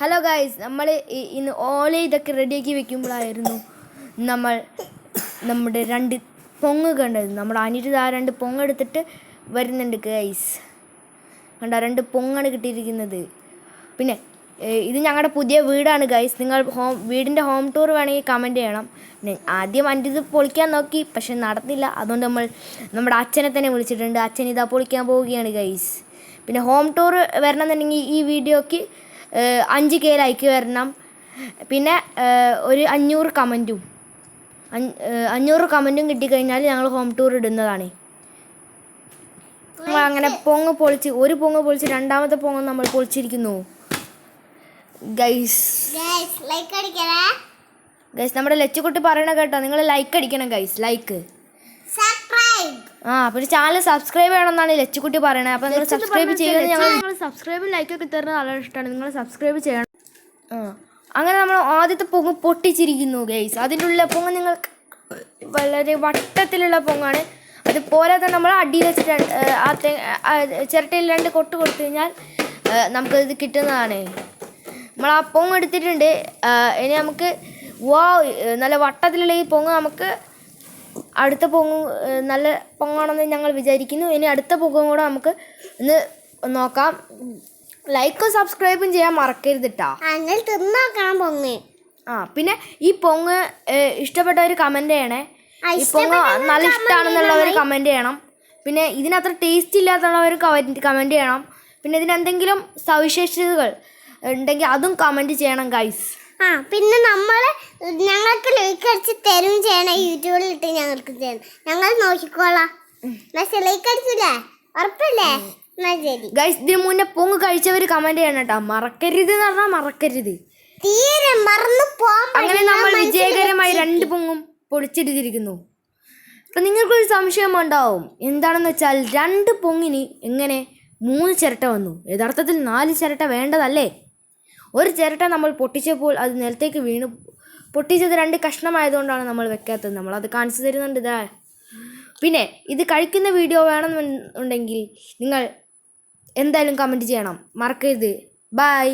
Hello guys നമ്മൾ ഇന്ന് ഓല ഇതൊക്കെ റെഡിയാക്കി വെക്കുമ്പോഴായിരുന്നു നമ്മൾ നമ്മുടെ രണ്ട് പൊങ്ങ് കണ്ടത്. നമ്മൾ അനിരുത് ആ രണ്ട് പൊങ്ങ് എടുത്തിട്ട് വരുന്നുണ്ട് ഗൈസ് കണ്ട രണ്ട് പൊങ്ങാണ് കിട്ടിയിരിക്കുന്നത്. പിന്നെ ഇത് ഞങ്ങളുടെ പുതിയ വീടാണ് ഗൈസ് നിങ്ങൾ ഹോം വീടിന്റെ ഹോം ടൂർ വേണമെങ്കിൽ കമന്റ് ചെയ്യണം. ആദ്യം അനിരുത് പൊളിക്കാൻ നോക്കി പക്ഷെ നടന്നില്ല. അതുകൊണ്ട് നമ്മൾ നമ്മുടെ അച്ഛനെ തന്നെ വിളിച്ചിട്ടുണ്ട്. അച്ഛൻ ഇതാ പൊളിക്കാൻ പോവുകയാണ് ഗൈസ് പിന്നെ ഹോം ടൂർ വരണമെന്നുണ്ടെങ്കിൽ ഈ വീഡിയോക്ക് അഞ്ച് കെ ലൈക്ക് വരണം. പിന്നെ ഒരു അഞ്ഞൂറ് കമന്റും. അഞ്ഞൂറ് കമന്റും കിട്ടിക്കഴിഞ്ഞാൽ ഞങ്ങൾ ഹോം ടൂർ ഇടുന്നതാണ്. നമ്മൾ അങ്ങനെ പൊങ്ങ് പൊളിച്ച് ഒരു പൊങ്ങ് പൊളിച്ച് രണ്ടാമത്തെ പൊങ്ങ് നമ്മൾ പൊളിച്ചിരിക്കുന്നു. ഗൈസ്. ഗൈസ് നമ്മുടെ ലച്ചുകുട്ടി പറയണ കേട്ടോ നിങ്ങൾ ലൈക്ക് അടിക്കണം ഗൈസ് ലൈക്ക് ആ പിന്നെ ചാനൽ സബ്സ്ക്രൈബ് ചെയ്യണമെന്നാണ് ലച്ചുകുട്ടി പറയുന്നത് അപ്പോൾ നിങ്ങൾ സബ്സ്ക്രൈബ് ചെയ്യുന്നത് ഞങ്ങൾ നിങ്ങൾ സബ്സ്ക്രൈബും ലൈക്കൊക്കെ തരുന്നത് നല്ല ഇഷ്ടമാണ്. നിങ്ങൾ സബ്സ്ക്രൈബ് ചെയ്യണം. ആ അങ്ങനെ നമ്മൾ ആദ്യത്തെ പൊങ്ങ് പൊട്ടിച്ചിരിക്കുന്നു ഗൈസ് അതിന്റെ ഉള്ള പൊങ്ങ് നിങ്ങൾ വളരെ വട്ടത്തിലുള്ള പൊങ്ങാണ്. അതുപോലെ തന്നെ നമ്മൾ അടിയിൽ വെച്ചിട്ട് ആ ചിരട്ടയിൽ രണ്ട് കൊട്ട് കൊടുത്തു കഴിഞ്ഞാൽ നമുക്കത് കിട്ടുന്നതാണ്. നമ്മൾ ആ പൊങ്ങ് എടുത്തിട്ടുണ്ട്. ഇനി നമുക്ക് വാ നല്ല വട്ടത്തിലുള്ള ഈ പൊങ്ങ് നമുക്ക് അടുത്ത പൊങ്ങ് നല്ല പൊങ്ങാണെന്ന് ഞങ്ങൾ വിചാരിക്കുന്നു. ഇനി അടുത്ത പൊങ്ങും കൂടെ നമുക്ക് ഒന്ന് നോക്കാം. ലൈക്കും സബ്സ്ക്രൈബും ചെയ്യാൻ മറക്കരുത് കേട്ടോ തിന്നോക്കണം പൊങ്ങ്. ആ പിന്നെ ഈ പൊങ്ങ് ഇഷ്ടപ്പെട്ടവർ കമന്റ് ചെയ്യണേ. ഈ പൊങ്ങ് നല്ല ഇഷ്ടമാണെന്നുള്ളവർ കമന്റ് ചെയ്യണം. പിന്നെ ഇതിനത്ര ടേസ്റ്റ് ഇല്ലാത്തുള്ളവർ കമന്റ് ചെയ്യണം. പിന്നെ ഇതിനെന്തെങ്കിലും സവിശേഷതകൾ ഉണ്ടെങ്കിൽ അതും കമന്റ് ചെയ്യണം ഗൈസ് ആ പിന്നെ നമ്മൾ ഞങ്ങൾക്ക് ലൈക്ക് അടിച്ച് തരും ചെയ്യണം. യൂട്യൂബിൽ ഇട്ട് ഞങ്ങൾക്ക് ചെയ്യണം ഞങ്ങൾ നോക്കിക്കോളാം. പക്ഷെ ലൈക്ക് അടിച്ചില്ലേ? ഉറപ്പല്ലേ? ഗൈസ് ഇതിന് മുന്നേ പൊങ്ങ് കഴിച്ചവർ കമന്റ് ചെയ്യണം കേട്ടോ. മറക്കരുത് എന്ന് പറഞ്ഞാൽ മറക്കരുത്. തീരെ മറന്നു അങ്ങനെ നമ്മൾ വിജയകരമായി രണ്ട് പൊങ്ങും പൊളിച്ചെടുത്തിരിക്കുന്നു അപ്പൊ നിങ്ങൾക്കൊരു സംശയം ഉണ്ടാവും. എന്താണെന്ന് വെച്ചാൽ രണ്ട് പൊങ്ങിന് എങ്ങനെ മൂന്ന് ചിരട്ട വന്നു? യഥാർത്ഥത്തിൽ നാല് ചിരട്ട വേണ്ടതല്ലേ? ഒരു ചിരട്ട നമ്മൾ പൊട്ടിച്ചപ്പോൾ അത് നിലത്തേക്ക് വീണു. പൊട്ടിച്ചത് രണ്ട് കഷ്ണമായതുകൊണ്ടാണ് നമ്മൾ വെക്കാത്തത്. നമ്മൾ അത് കാണിച്ചു തരുന്നുണ്ട് ഇതാ. പിന്നെ ഇത് കഴിക്കുന്ന വീഡിയോ വേണമെന്നുണ്ടെങ്കിൽ നിങ്ങൾ എന്തായാലും കമന്റ് ചെയ്യണം. മറക്കരുത്. ബൈ